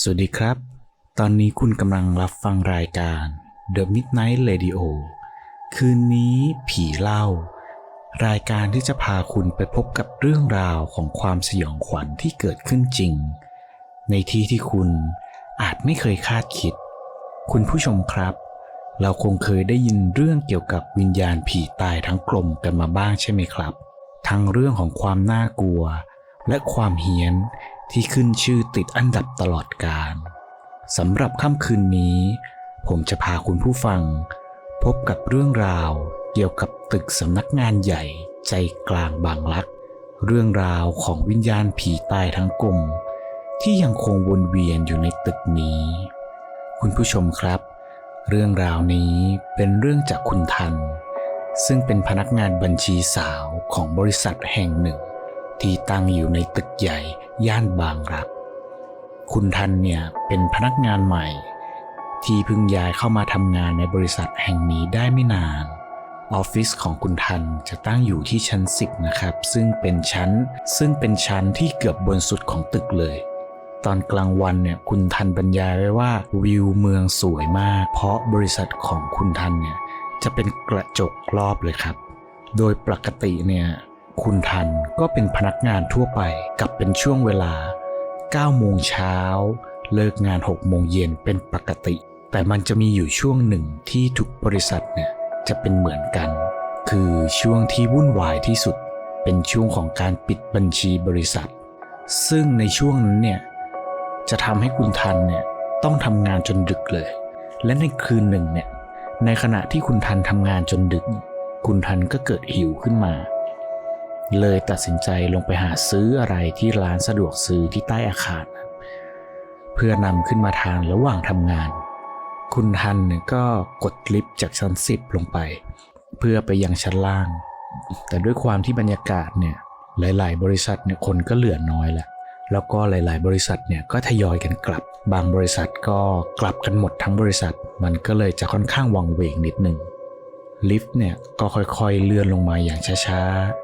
สวัสดีครับ ตอนนี้คุณกำลังรับฟังรายการ The Midnight Radio คืนนี้ผีเล่า รายการที่จะพาคุณไปพบกับเรื่องราวของความสยองขวัญที่เกิดขึ้นจริง ในที่ที่คุณอาจไม่เคยคาดคิด คุณผู้ชมครับ เราคงเคยได้ยินเรื่องเกี่ยวกับวิญญาณผีตายทั้งกลมกันมาบ้างใช่ไหมครับ ทั้งเรื่องของความน่ากลัว และความเฮี้ยน ที่ขึ้นชื่อติดอันดับตลอดกาลสำหรับค่ำคืนนี้ ผมจะพาคุณผู้ฟัง พบกับเรื่องราวเกี่ยวกับตึกสำนักงานใหญ่ใจกลางบางรัก เรื่องราวของวิญญาณผีตายทั้งกลมที่ยังคงวนเวียนอยู่ในตึกนี้ คุณผู้ชมครับ เรื่องราวนี้เป็นเรื่องจากคุณทัน ซึ่งเป็นพนักงานบัญชีสาวของบริษัทแห่งหนึ่ง ที่ตั้งอยู่ในตึกใหญ่ ย่านบางรัก คุณทันเนี่ยเป็นพนักงานใหม่ ที่เพิ่งย้ายเข้ามาทำงานในบริษัทแห่งนี้ได้ไม่นาน ออฟฟิศของคุณทันจะตั้งอยู่ที่ชั้น 10 นะครับ ซึ่งเป็นชั้นซึ่งเป็นชั้นที่เกือบบนสุดของตึกเลย ตอนกลางวันเนี่ยคุณทันบรรยายไว้ว่าวิวเมืองสวยมาก เพราะบริษัทของคุณทันเนี่ยจะเป็นกระจกรอบเลยครับ โดยปกติเนี่ย คุณทันก็เป็นพนักงานทั่วไปกับเป็นช่วงเวลา 9 โมงเช้า เลิกงาน 6 โมงเย็นเป็นปกติ แต่มันจะมีอยู่ช่วงหนึ่งที่ทุกบริษัทเนี่ยจะเป็นเหมือนกัน คือช่วงที่วุ่นวายที่สุด เป็นช่วงของการปิดบัญชีบริษัท ซึ่งในช่วงนั้นเนี่ยจะทำให้คุณทันเนี่ยต้องทำงานจนดึกเลย และในคืนหนึ่งเนี่ยในขณะที่คุณทันทำงานจนดึก คุณทันก็เกิดหิวขึ้นมา เลยตัดสินใจลงไปหาซื้ออะไรที่ร้านสะดวกซื้อที่ใต้อาคาร เพื่อนำขึ้นมาทานระหว่างทำงาน คุณทันเนี่ยก็กดลิฟต์จากชั้นสิบลงไป เพื่อไปยังชั้นล่าง แต่ด้วยความที่บรรยากาศเนี่ยหลาย ๆ บริษัทเนี่ยคนก็เหลือน้อยแหละแล้วก็หลาย ๆ บริษัทเนี่ยก็ทยอยกันกลับ บางบริษัทก็กลับกันหมดทั้งบริษัท มันก็เลยจะค่อนข้างวังเวงนิดหนึ่งลิฟต์เนี่ยก็ค่อย ๆ เลื่อนลงมาอย่างช้า ๆ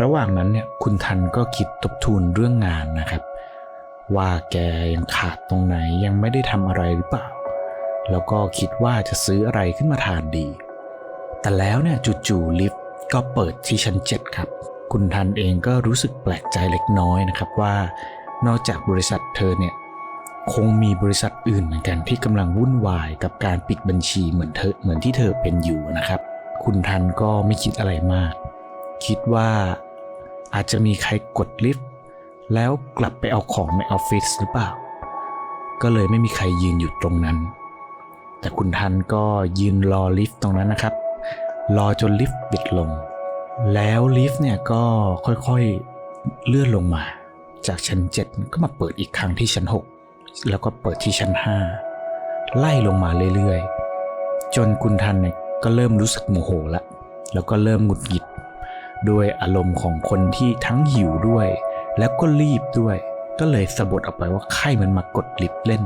ระหว่างนั้นเนี่ยคุณทันก็คิดทบทวนเรื่องงานนะครับ ว่าแกยังขาดตรงไหนยังไม่ได้ทำอะไรหรือเปล่า แล้วก็คิดว่าจะซื้ออะไรขึ้นมาทานดี แต่แล้วเนี่ยจู่ๆลิฟต์ก็เปิดที่ชั้น7ครับ คุณทันเองก็รู้สึกแปลกใจเล็กน้อยนะครับว่า นอกจากบริษัทเธอเนี่ยคงมีบริษัทอื่นเหมือนกันที่กำลังวุ่นวายกับการปิดบัญชีเหมือนเธอเหมือนที่เธอเป็นอยู่นะครับ คุณทันก็ไม่คิดอะไรมาก คิดว่าอาจจะมีใครกดลิฟต์แล้วกลับไปเอาของในออฟฟิศหรือเปล่า ก็เลยไม่มีใครยืนอยู่ตรงนั้น แต่คุณทันก็ยืนรอลิฟต์ตรงนั้นนะครับ รอจนลิฟต์ปิดลง แล้วลิฟต์เนี่ยก็ค่อยๆเลื่อนลงมา จากชั้น 7 ก็มาเปิดอีกครั้งที่ชั้น 6 แล้วก็เปิดที่ชั้น 5 ไล่ลงมาเรื่อยๆ จนคุณทันเนี่ยก็เริ่มรู้สึกโมโหละ แล้วก็เริ่มหงุดหงิด ด้วยอารมณ์ของคนที่ทั้งหิวด้วย แล้วก็รีบด้วย ก็เลยสะบดออกไปว่าใครมันมากดลิฟต์เล่น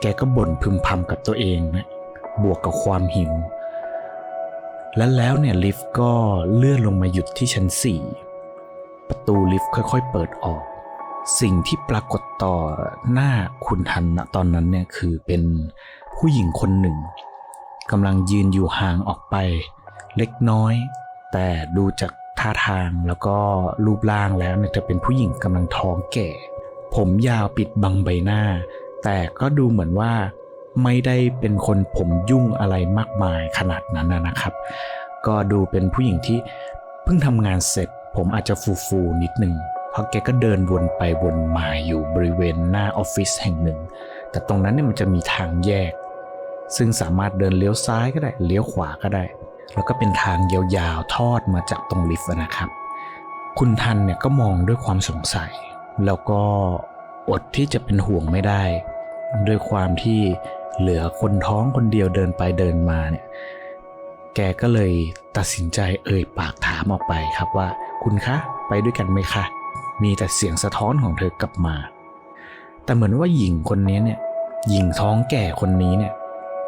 แกก็บ่นพึมพำกับตัวเองนะ บวกกับความหิว และแล้วเนี่ยลิฟต์ก็เลื่อนลงมาหยุดที่ชั้น4ประตูลิฟต์ค่อยๆ เปิดออก สิ่งที่ปรากฏต่อหน้าคุณทันณตอนนั้นเนี่ยคือเป็นผู้หญิงคนหนึ่งกำลังยืนอยู่ห่างออกไป เล็กน้อย แต่ดูจากท่าทางแล้วก็รูปร่างแล้วเนี่ยจะเป็นผู้หญิงกำลังท้องแก่ ผมยาวปิดบังใบหน้า แต่ก็ดูเหมือนว่าไม่ได้เป็นคนผมยุ่งอะไรมากมายขนาดนั้นนะครับ ก็ดูเป็นผู้หญิงที่เพิ่งทำงานเสร็จ ผมอาจจะฟูฟูๆนิดนึงเพราะแกก็เดินวนไปวนมาอยู่บริเวณหน้าออฟฟิศแห่งหนึ่ง แต่ตรงนั้นเนี่ยมันจะมีทางแยก ซึ่งสามารถเดินเลี้ยวซ้ายก็ได้เลี้ยวขวาก็ได้ แล้วก็เป็นทางยาวๆทอดมาจากตรงลิฟต์นะครับ คุณทันเนี่ยก็มองด้วยความสงสัย แล้วก็อดที่จะเป็นห่วงไม่ได้ ด้วยความที่เหลือคนท้องคนเดียวเดินไปเดินมาเนี่ยแกก็เลยตัดสินใจเอ่ยปากถามออกไปครับว่า คุณคะไปด้วยกันไหมคะ มีแต่เสียงสะท้อนของเธอกลับมา แต่เหมือนว่าหญิงคนนี้เนี่ยหญิงท้องแก่คนนี้เนี่ย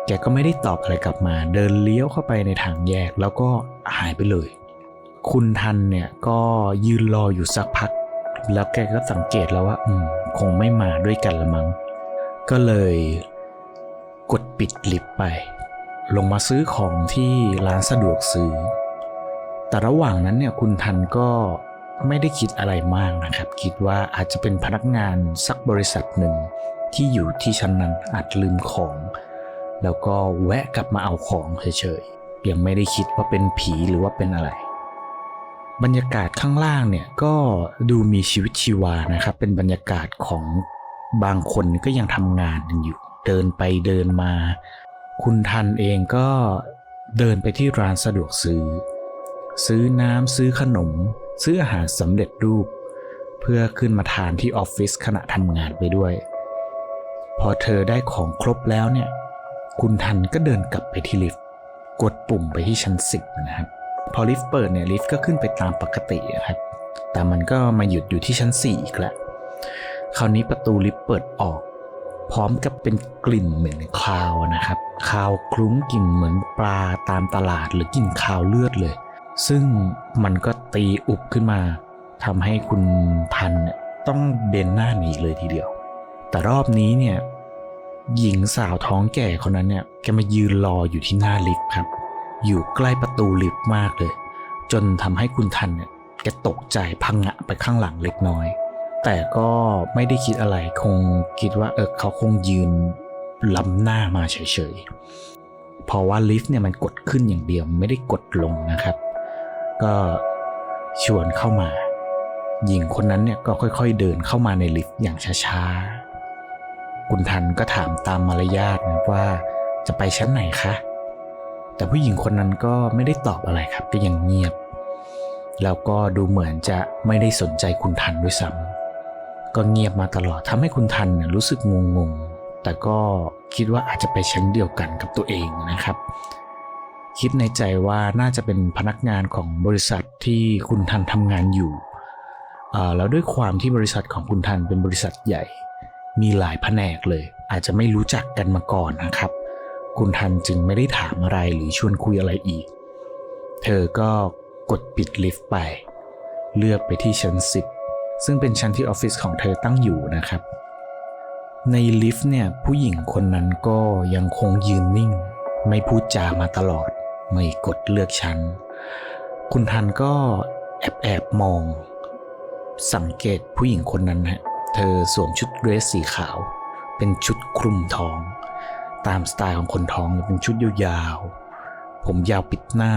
แกก็ไม่ได้ตอบอะไรกลับมา เดินเลี้ยวเข้าไปในทางแยกแล้วก็หายไปเลย คุณทันเนี่ยก็ยืนรออยู่สักพัก แล้วแกก็สังเกตแล้วว่า อืม คงไม่มาด้วยกันละมั้ง ก็เลยกดปิดลิฟต์ไป ลงมาซื้อของที่ร้านสะดวกซื้อ แต่ระหว่างนั้นเนี่ยคุณทันก็ไม่ได้คิดอะไรมากนะครับ คิดว่าอาจจะเป็นพนักงานสักบริษัทหนึ่งที่อยู่ที่ชั้นนั้นอาจลืมของ แล้วก็แวะกลับมาเอาของเฉยๆ ยังไม่ได้คิดว่าเป็นผีหรือว่าเป็นอะไร บรรยากาศข้างล่างเนี่ยก็ดูมีชีวิตชีวานะครับ เป็นบรรยากาศของบางคนก็ยังทำงานกันอยู่ เดินไปเดินมา คุณทันเองก็เดินไปที่ร้านสะดวกซื้อ ซื้อน้ำซื้อขนม ซื้ออาหารสำเร็จรูป เพื่อขึ้นมาทานที่ออฟฟิศขณะทำงานไปด้วย พอเธอได้ของครบแล้วเนี่ย คุณทันก็เดินกลับไปที่ลิฟต์กดปุ่มไปที่ชั้นสิบนะครับ พอลิฟต์เปิดเนี่ยลิฟต์ก็ขึ้นไปตามปกติอะครับ แต่มันก็มาหยุดอยู่ที่ชั้นสี่อีกแล้วคราวนี้ประตูลิฟต์เปิดออก พร้อมกับเป็นกลิ่นเหม็นคาวนะครับคาวคลุ้งกลิ่นเหมือนปลาตามตลาดหรือกลิ่นคาวเลือดเลย ซึ่งมันก็ตีอุบขึ้นมาทำให้คุณพันเนี่ยต้องเบนหน้าหนีเลยทีเดียว แต่รอบนี้เนี่ย หญิงสาวท้องแก่คนนั้นเนี่ยแกมายืนรออยู่ที่หน้าลิฟต์ครับ อยู่ใกล้ประตูลิฟต์มากเลย จนทำให้คุณทันเนี่ยแกตกใจพังงะไปข้างหลังเล็กน้อย แต่ก็ไม่ได้คิดอะไรคงคิดว่าเออเขาคงยืนล้ำหน้ามาเฉยๆ เพราะว่าลิฟต์เนี่ยมันกดขึ้นอย่างเดียวไม่ได้กดลงนะครับ ก็ชวนเข้ามา หญิงคนนั้นเนี่ยก็ค่อยๆเดินเข้ามาในลิฟต์อย่างช้าๆ คุณทันก็ถามตามมารยาทนะว่าจะไปชั้นไหนคะ แต่ผู้หญิงคนนั้นก็ไม่ได้ตอบอะไรครับ ก็ยังเงียบ แล้วก็ดูเหมือนจะไม่ได้สนใจคุณทันด้วยซ้ำก็เงียบมาตลอดทำให้คุณทันเนี่ยรู้สึกงงๆ แต่ก็คิดว่าอาจจะไปชั้นเดียวกันกับตัวเองนะครับ คิดในใจว่าน่าจะเป็นพนักงานของบริษัทที่คุณทันทำงานอยู่แล้วด้วยความที่บริษัทของคุณทันเป็นบริษัทใหญ่ มีหลายแผนกเลย อาจจะไม่รู้จักกันมาก่อนนะครับ คุณทันจึงไม่ได้ถามอะไรหรือชวนคุยอะไรอีก เธอก็กดปิดลิฟต์ไป เลือกไปที่ชั้น 10 ซึ่งเป็นชั้นที่ออฟฟิศของเธอตั้งอยู่นะครับ ในลิฟต์เนี่ยผู้หญิงคนนั้นก็ยังคงยืนนิ่ง ไม่พูดจามาตลอด ไม่กดเลือกชั้น คุณทันก็แอบแอบมอง สังเกตผู้หญิงคนนั้นฮะ เธอสวมชุดเดรสสีขาว เป็นชุดคลุมท้อง ตามสไตล์ของคนท้องเป็นชุดยาวๆ ผมยาวปิดหน้า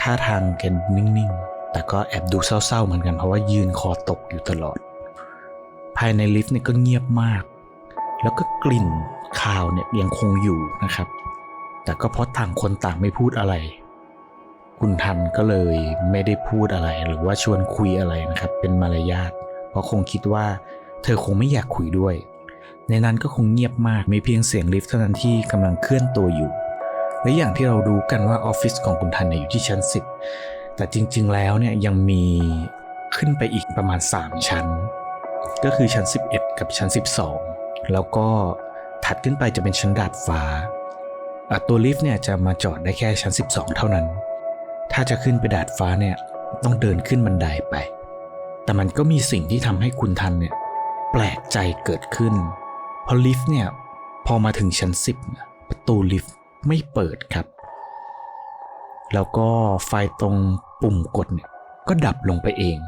ท่าทางแกนิ่งๆ แต่ก็แอบดูเศร้าๆเหมือนกันเพราะว่ายืนคอตกอยู่ตลอด ภายในลิฟต์เนี่ยก็เงียบมาก แล้วก็กลิ่นคาวเนี่ยยังคงอยู่นะครับ แต่ก็เพราะต่างคนต่างไม่พูดอะไร คุณทันก็เลยไม่ได้พูดอะไรหรือว่าชวนคุยอะไรนะครับ เป็นมารยาทเพราะคงคิดว่า เธอคงไม่อยากคุยด้วย ในนั้นก็คงเงียบมากมีเพียงเสียงลิฟต์เท่านั้นที่กำลังเคลื่อนตัวอยู่ และอย่างที่เรารู้กันว่าออฟฟิศของคุณทันเนี่ยอยู่ที่ชั้น 10 แต่จริงๆแล้วเนี่ยยังมีขึ้นไปอีกประมาณ 3 ชั้น ก็คือชั้น 11 กับชั้น 12 แล้วก็ถัดขึ้นไปจะเป็นชั้นดาดฟ้าตัวลิฟต์เนี่ยจะมาจอดได้แค่ชั้น 12 เท่านั้น ถ้าจะขึ้นไปดาดฟ้าเนี่ยต้องเดินขึ้นบันไดไป แต่มันก็มีสิ่งที่ทำให้คุณทันเนี่ย ปลกใจเกิดขึ้นเพราะลิฟต์เนี่ย พอมาถึงชั้น 10 ประตูลิฟต์ไม่เปิดครับ แล้วก็ไฟตรงปุ่มกดเนี่ยก็ดับลงไปเอง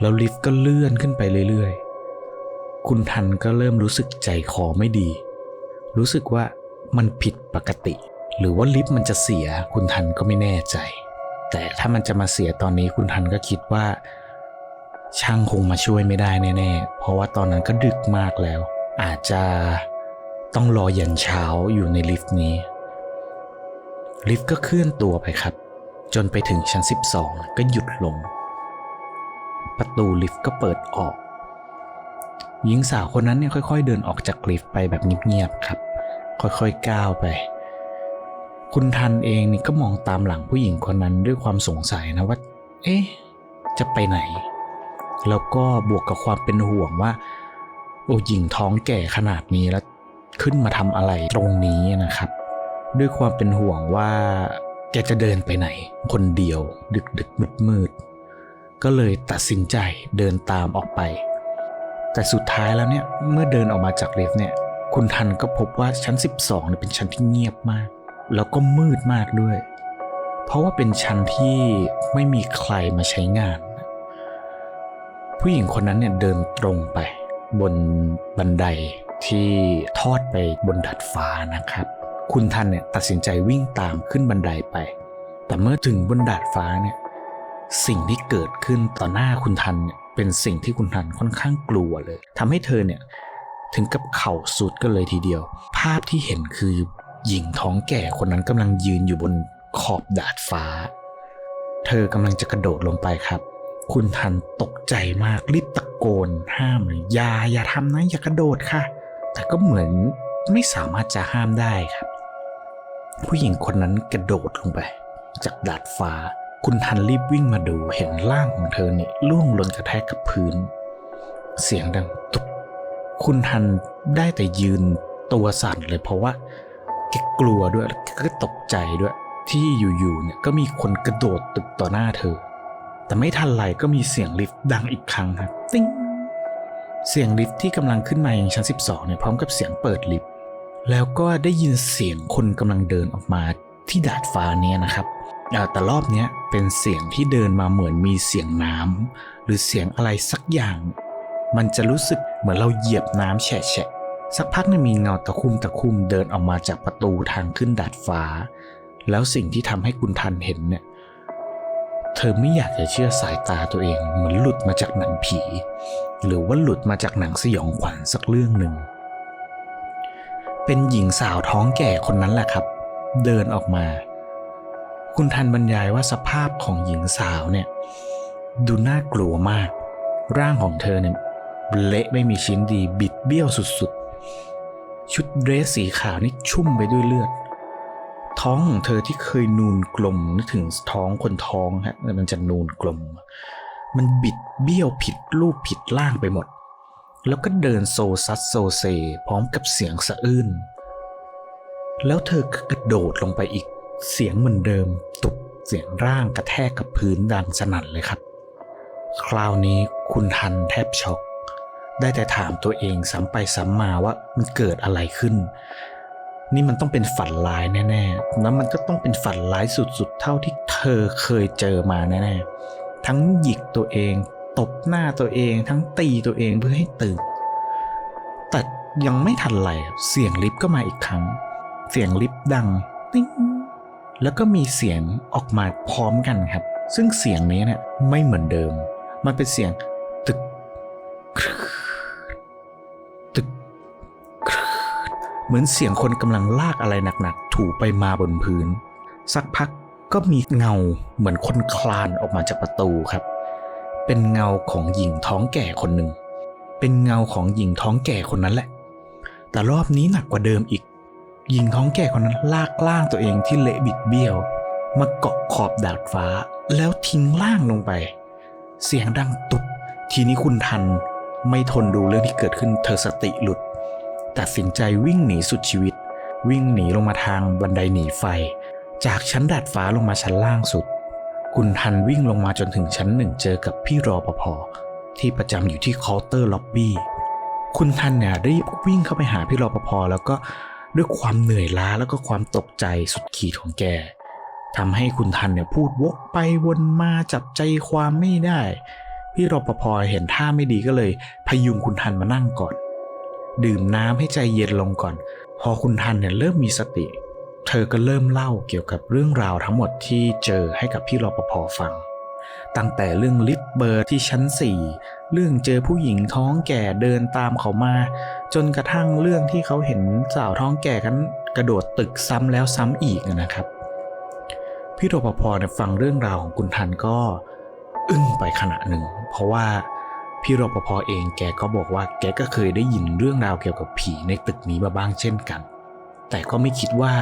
แล้วลิฟต์ก็เลื่อนขึ้นไปเรื่อยๆ คุณทันก็เริ่มรู้สึกใจคอไม่ดี รู้สึกว่ามันผิดปกติ หรือว่าลิฟต์มันจะเสียคุณทันก็ไม่แน่ใจ แต่ถ้ามันจะมาเสียตอนนี้คุณทันก็คิดว่า ช่างคงมาช่วยไม่ได้แน่ๆ เพราะว่าตอนนั้นก็ดึกมากแล้ว อาจจะต้องรอยันเช้าอยู่ในลิฟต์นี้ ลิฟต์ก็เคลื่อนตัวไปครับ จนไปถึงชั้น 12 ก็หยุดลง ประตูลิฟต์ก็เปิดออก หญิงสาวคนนั้นเนี่ยค่อยๆ เดินออกจากลิฟต์ไปแบบเงียบๆครับ ค่อยๆก้าวไป คุณทันเองนี่ก็มองตามหลังผู้หญิงคนนั้นด้วยความสงสัยนะว่า เอ๊ะ จะไปไหน แล้วก็บวกกับความเป็นห่วงว่าโอ้หญิงท้องแก่ขนาดนี้แล้วขึ้นมาทำอะไรตรงนี้นะครับ ด้วยความเป็นห่วงว่าแกจะเดินไปไหน คนเดียวดึกดึกมืดมืดก็เลยตัดสินใจเดินตามออกไป แต่สุดท้ายแล้วเนี่ยเมื่อเดินออกมาจากลิฟต์เนี่ย คุณทันก็พบว่าชั้น 12เนี่ยเป็นชั้นที่เงียบมาก แล้วก็มืดมากด้วย เพราะว่าเป็นชั้นที่ไม่มีใครมาใช้งาน ผู้หญิงคนนั้นเนี่ยเดินตรงไป บนบันไดที่ทอดไปบนดาดฟ้านะครับ คุณทันเนี่ยตัดสินใจวิ่งตามขึ้นบันไดไป แต่เมื่อถึงบนดาดฟ้าเนี่ยสิ่งที่เกิดขึ้นต่อหน้าคุณทันเนี่ยเป็นสิ่งที่คุณทันค่อนข้างกลัวเลยทำให้เธอเนี่ยถึงกับเข่าสุดกันเลยทีเดียว ภาพที่เห็นคือหญิงท้องแก่คนนั้นกำลังยืนอยู่บนขอบดาดฟ้า เธอกำลังจะกระโดดลงไปครับ คุณทันตกใจมากรีบตะโกนห้ามเลยอย่าอย่าทำนะอย่ากระโดดค่ะ แต่ก็เหมือนไม่สามารถจะห้ามได้ครับ ผู้หญิงคนนั้นกระโดดลงไป จากดาดฟ้า คุณทันรีบวิ่งมาดูเห็นร่างของเธอเนี่ยล่วงลนกระแทกกับพื้น เสียงดังตุบคุณทันได้แต่ยืนตัวสั่นเลยเพราะว่าแกกลัวด้วยแล้วก็ตกใจด้วย ที่อยู่ๆเนี่ยก็มีคนกระโดดตึกต่อหน้าเธอ แต่ไม่ทันไรก็มีเสียงลิฟต์ดังอีกครั้งครับ ติ้ง เสียงลิฟต์ที่กำลังขึ้นมาอยังชั้น 12เนี่ยพร้อมกับเสียงเปิดลิฟต์ แล้วก็ได้ยินเสียงคนกำลังเดินออกมาที่ดาดฟ้าเนี่ยนะครับแต่รอบเนี้ยเป็นเสียงที่เดินมาเหมือนมีเสียงน้ำหรือเสียงอะไรสักอย่าง มันจะรู้สึกเหมือนเราเหยียบน้ำแฉะแฉะสักพักนึงมีเงาตะคุ่มตะคุ่มเดินออกมาจากประตูทางขึ้นดาดฟ้า แล้วสิ่งที่ทำให้คุณทันเห็นเนี่ย เธอไม่อยากจะเชื่อสายตาตัวเองเหมือนหลุดมาจากหนังผี หรือว่าหลุดมาจากหนังสยองขวัญสักเรื่องหนึ่ง เป็นหญิงสาวท้องแก่คนนั้นแหละครับ เดินออกมา คุณทันบรรยายว่าสภาพของหญิงสาวเนี่ย ดูน่ากลัวมาก ร่างของเธอเนี่ยเละไม่มีชิ้นดีบิดเบี้ยวสุดๆ ชุดเดรสสีขาวนี่ชุ่มไปด้วยเลือด ท้องของเธอที่เคยนูนกลมนึกถึงท้องคนท้องฮะมันจะนูนกลม มันบิดเบี้ยวผิดรูปผิดร่างไปหมด แล้วก็เดินโซซัดโซเซ พร้อมกับเสียงสะอื้นแล้วเธอก็กระโดดลงไปอีกเสียงเหมือนเดิม ตุบเสียงร่างกระแทกกับพื้นดังสนั่นเลยครับ คราวนี้คุณทันแทบช็อกได้แต่ถามตัวเองซ้ำไปซ้ำมาว่ามันเกิดอะไรขึ้น นี่มันต้องเป็นฝันร้ายแน่ๆ แล้วมันก็ต้องเป็นฝันร้ายสุดๆ เท่าที่เธอเคยเจอมาแน่ๆ ทั้งหยิกตัวเอง ตบหน้าตัวเอง ทั้งตีตัวเองเพื่อให้ตื่น แต่ยังไม่ทันไรเสียงลิฟต์ก็มาอีกครั้ง เสียงลิฟต์ดังติ้งแล้วก็มีเสียงออกมาพร้อมกันครับ ซึ่งเสียงนี้เนี่ยไม่เหมือนเดิม มันเป็นเสียง เหมือนเสียงคนกำลังลากอะไรหนักๆ ถูไปมาบนพื้น สักพักก็มีเงาเหมือนคนคลานออกมาจากประตูครับ เป็นเงาของหญิงท้องแก่คนหนึ่ง เป็นเงาของหญิงท้องแก่คนนั้นแหละ แต่รอบนี้หนักกว่าเดิมอีก หญิงท้องแก่คนนั้นลากล่างตัวเองที่เละบิดเบี้ยว มาเกาะขอบดาดฟ้าแล้วทิ้งล่างลงไป เสียงดังตุบทีนี้คุณทันไม่ทนดูเรื่องที่เกิดขึ้นเธอสติหลุด ตัดสินใจวิ่งหนีสุดชีวิต วิ่งหนีลงมาทางบันไดหนีไฟ จากชั้นดาดฟ้าลงมาชั้นล่างสุด คุณทันวิ่งลงมาจนถึงชั้นหนึ่งเจอกับพี่รอปภที่ประจำอยู่ที่เคาน์เตอร์ล็อบบี้คุณทันเนี่ยรีบวิ่งเข้าไปหาพี่รอปภแล้วก็ด้วยความเหนื่อยล้าแล้วก็ความตกใจสุดขีดของแกทำให้คุณทันเนี่ยพูดวกไปวนมาจับใจความไม่ได้ พี่รปภเห็นท่าไม่ดีก็เลย พยุงคุณทันมานั่งก่อน ดื่มน้ำให้ใจเย็นลงก่อน พอคุณทันเนี่ยเริ่มมีสติ เธอก็เริ่มเล่าเกี่ยวกับเรื่องราวทั้งหมดที่เจอให้กับพี่รปภฟัง ตั้งแต่เรื่องลิฟต์เบอร์ที่ชั้น 4 เรื่องเจอผู้หญิงท้องแก่เดินตามเขามา จนกระทั่งเรื่องที่เขาเห็นสาวท้องแก่กันกระโดดตึกซ้ำแล้วซ้ำอีกนะครับ พี่รปภเนี่ยฟังเรื่องราวของคุณทันก็ อึ้งไปขณะหนึ่ง เพราะว่า พี่รปภเองแกก็บอกว่าแกก็เคยได้ยินเรื่องราวเกี่ยวกับผีในตึกนี้มาบ้างเช่นกัน แต่ก็ไม่คิดว่า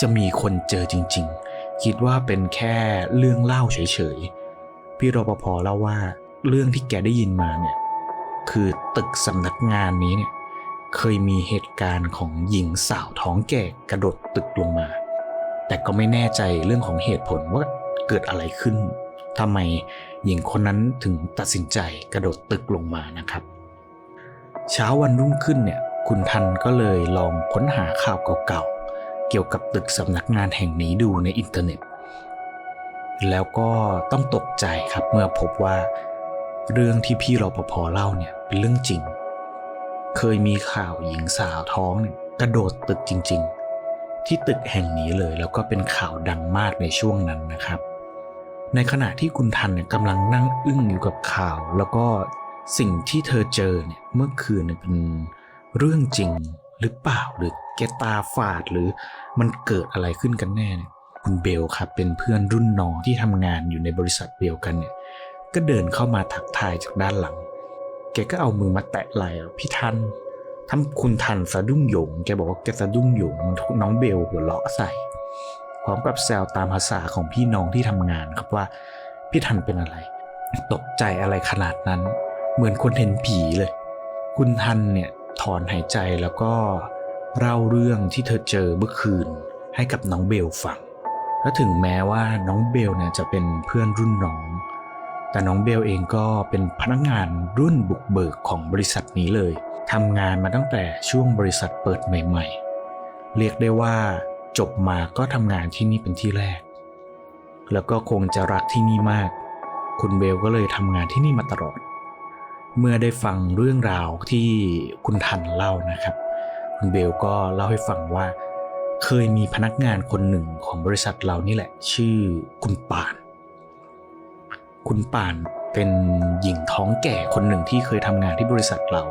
จะมีคนเจอจริง ๆ คิดว่าเป็นแค่เรื่องเล่าเฉยๆ พี่รปภเล่าว่าเรื่องที่แกได้ยินมาเนี่ยคือตึกสำนักงานนี้เนี่ยเคยมีเหตุการณ์ของหญิงสาวท้องแก่กระโดดตึกลงมา แต่ก็ไม่แน่ใจเรื่องของเหตุผลว่าเกิดอะไรขึ้นทำไม หญิงคนนั้นถึงตัดสินใจกระโดดตึกลงมานะครับ เช้าวันรุ่งขึ้นเนี่ยคุณทันก็เลยลองค้นหาข่าวเก่าๆ เกี่ยวกับตึกสำนักงานแห่งนี้ดูในอินเทอร์เน็ต แล้วก็ต้องตกใจครับเมื่อพบว่าเรื่องที่พี่รปภเล่าเนี่ยเป็นเรื่องจริง เคยมีข่าวหญิงสาวท้องเนี่ยกระโดดตึกจริง ๆ ที่ตึกแห่งนี้เลยแล้วก็เป็นข่าวดังมากในช่วงนั้นนะครับ ในขณะที่คุณทันเนี่ยกำลังนั่งอึ้งอยู่กับข่าว แล้วก็สิ่งที่เธอเจอเนี่ยเมื่อคืนเนี่ยเป็นเรื่องจริงหรือเปล่าหรือแกตาฝาดหรือมันเกิดอะไรขึ้นกันแน่เนี่ยคุณเบลครับเป็นเพื่อนรุ่นน้องที่ทำงานอยู่ในบริษัทเดียวกันเนี่ยก็เดินเข้ามาทักทายจากด้านหลัง แกก็เอามือมาแตะไหล่พี่ทันทำคุณทันสะดุ้งหยง แกบอกว่าแกสะดุ้งหยงน้องเบลหัวเราะใส่ พร้อมกับแซวตามภาษาของพี่น้องที่ทำงานครับว่าพี่ทันเป็นอะไร ตกใจอะไรขนาดนั้น เหมือนคนเห็นผีเลย คุณทันเนี่ยถอนหายใจแล้วก็เล่าเรื่องที่เธอเจอเมื่อคืนให้กับน้องเบลฟัง และถึงแม้ว่าน้องเบลเนี่ยจะเป็นเพื่อนรุ่นน้อง แต่น้องเบลเองก็เป็นพนักงานรุ่นบุกเบิกของบริษัทนี้เลยทำงานมาตั้งแต่ช่วงบริษัทเปิดใหม่ ๆ เรียกได้ว่า จบมาก็ทำงานที่นี่เป็นที่แรก แล้วก็คงจะรักที่นี่มาก คุณเบลก็เลยทำงานที่นี่มาตลอด เมื่อได้ฟังเรื่องราวที่คุณทันเล่านะครับ คุณเบลก็เล่าให้ฟังว่า เคยมีพนักงานคนหนึ่งของบริษัทเรานี่แหละ ชื่อคุณป่าน คุณป่านเป็นหญิงท้องแก่คนหนึ่งที่เคยทำงานที่บริษัทเรา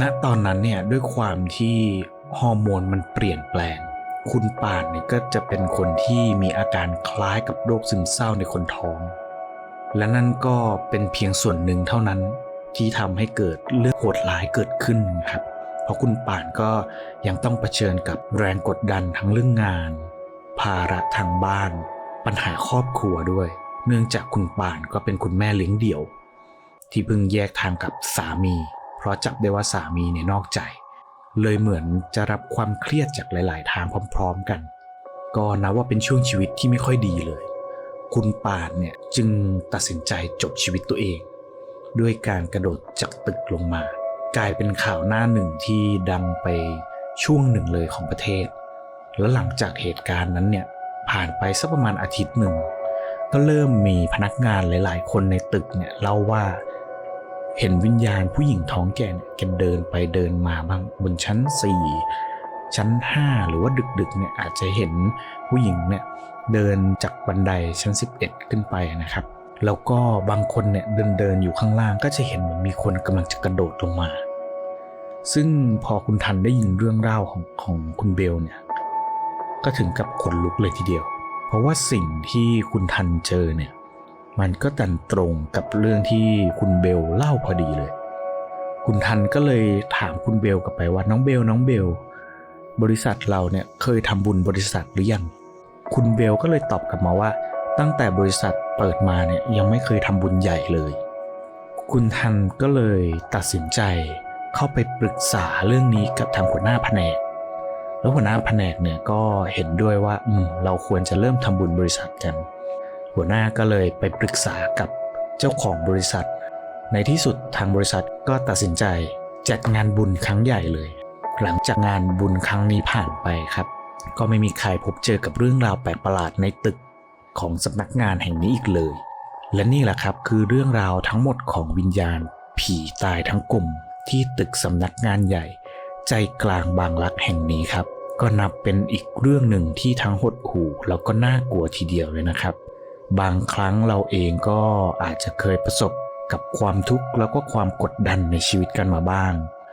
ณตอนนั้นเนี่ยด้วยความที่ฮอร์โมนมันเปลี่ยนแปลง คุณป่านเนี่ยก็จะเป็นคนที่มีอาการคล้ายกับโรคซึมเศร้าในคนท้อง และนั่นก็เป็นเพียงส่วนหนึ่งเท่านั้นที่ทำให้เกิดเรื่องโหดร้ายเกิดขึ้นครับ เพราะคุณป่านก็ยังต้องเผชิญกับแรงกดดันทั้งเรื่องงาน ภาระทางบ้าน ปัญหาครอบครัวด้วย เนื่องจากคุณป่านก็เป็นคุณแม่เลี้ยงเดี่ยว ที่เพิ่งแยกทางกับสามี เพราะจับได้ว่าสามีเนี่ยนอกใจ เลยเหมือนจะรับความเครียดจากหลาย ๆ ทางพร้อม ๆ กัน ก็นับว่าเป็นช่วงชีวิตที่ไม่ค่อยดีเลย คุณป่านเนี่ยจึงตัดสินใจจบชีวิตตัวเอง ด้วยการกระโดดจากตึกลงมา กลายเป็นข่าวหน้าหนึ่งที่ดังไปช่วงหนึ่งเลยของประเทศ แล้วหลังจากเหตุการณ์นั้นเนี่ยผ่านไปสักประมาณอาทิตย์หนึ่งก็เริ่มมีพนักงานหลาย ๆ คนในตึกเนี่ยเล่าว่า เห็นวิญญาณผู้หญิงท้องแก่เนี่ยแกเดินไปเดินมาบ้างบนชั้น 4 ชั้น 5 หรือว่าดึกๆเนี่ยอาจจะเห็นผู้หญิงเนี่ยเดินจากบันไดชั้น 11 ขึ้นไปนะครับ แล้วก็บางคนเนี่ยเดินเดินอยู่ข้างล่างก็จะเห็นเหมือนมีคนกำลังจะกระโดดลงมา ซึ่งพอคุณทันได้ยินเรื่องเล่าของของคุณเบลเนี่ยก็ถึงกับขนลุกเลยทีเดียว เพราะว่าสิ่งที่คุณทันเจอเนี่ย มันก็ดันตรงกับเรื่องที่คุณเบลเล่าพอดีเลย คุณทันก็เลยถามคุณเบลกลับไปว่าน้องเบลน้องเบล บริษัทเราเนี่ยเคยทำบุญบริษัทหรือยัง คุณเบลก็เลยตอบกลับมาว่า ตั้งแต่บริษัทเปิดมาเนี่ยยังไม่เคยทำบุญใหญ่เลย คุณทันก็เลยตัดสินใจเข้าไปปรึกษาเรื่องนี้กับทางหัวหน้าแผนก แล้วหัวหน้าแผนกเนี่ยก็เห็นด้วยว่า อืมเราควรจะเริ่มทำบุญบริษัทกัน หัวหน้าก็เลยไปปรึกษากับเจ้าของบริษัท ในที่สุดทางบริษัทก็ตัดสินใจจัดงานบุญครั้งใหญ่เลย หลังจากงานบุญครั้งนี้ผ่านไปครับ ก็ไม่มีใครพบเจอกับเรื่องราวแปลกประหลาดในตึกของสำนักงานแห่งนี้อีกเลย และนี่แหละครับคือเรื่องราวทั้งหมดของวิญญาณ ผีตายทั้งกลุ่ม ที่ตึกสำนักงานใหญ่ ใจกลางบางรักแห่งนี้ครับ ก็นับเป็นอีกเรื่องหนึ่งที่ทั้งหดหู่แล้วก็น่ากลัวทีเดียวเลยนะครับ บางครั้งเราเองก็อาจจะเคยประสบกับความทุกข์แล้วก็ความกดดันในชีวิตกันมาบ้าง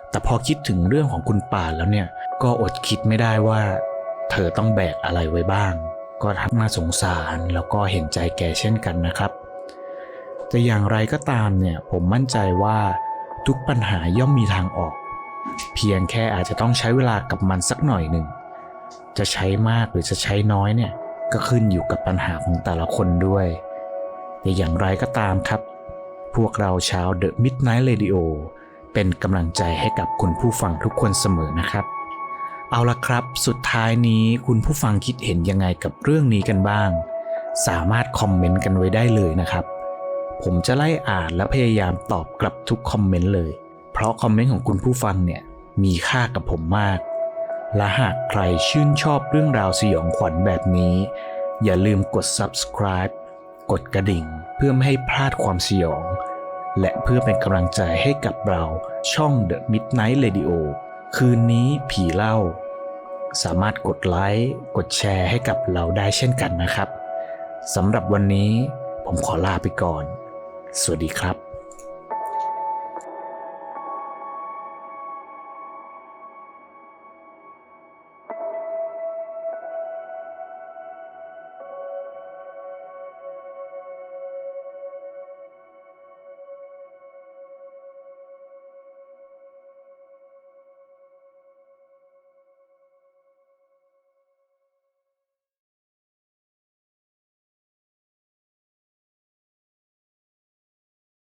แต่พอคิดถึงเรื่องของคุณป่านแล้วเนี่ย ก็อดคิดไม่ได้ว่า เธอต้องแบกอะไรไว้บ้าง ก็ทั้งน่าสงสารแล้วก็เห็นใจแกเช่นกันนะครับ แต่อย่างไรก็ตามเนี่ยผมมั่นใจว่าทุกปัญหาย่อมมีทางออก เพียงแค่อาจจะต้องใช้เวลากับมันสักหน่อยหนึ่ง จะใช้มากหรือจะใช้น้อยเนี่ย ก็ขึ้นอยู่กับปัญหาของแต่ละคนด้วย แต่อย่างไรก็ตามครับ พวกเราชาว The Midnight Radio เป็นกำลังใจให้กับคุณผู้ฟังทุกคนเสมอนะครับ เอาละครับ สุดท้ายนี้คุณผู้ฟังคิดเห็นยังไงกับเรื่องนี้กันบ้าง สามารถคอมเมนต์กันไว้ได้เลยนะครับ ผมจะไล่อ่านและพยายามตอบกลับทุกคอมเมนต์เลย เพราะคอมเมนต์ของคุณผู้ฟังเนี่ยมีค่ากับผมมาก และหากใครชื่นชอบเรื่องราวสยองขวัญแบบนี้ อย่าลืมกด subscribe กดกระดิ่งเพื่อไม่ให้พลาดความสยอง และเพื่อเป็นกำลังใจให้กับเราช่อง The Midnight Radio คืนนี้ผีเล่า สามารถกดไลค์ กดแชร์ให้กับเราได้เช่นกันนะครับสำหรับวันนี้ผมขอลาไปก่อน สวัสดีครับ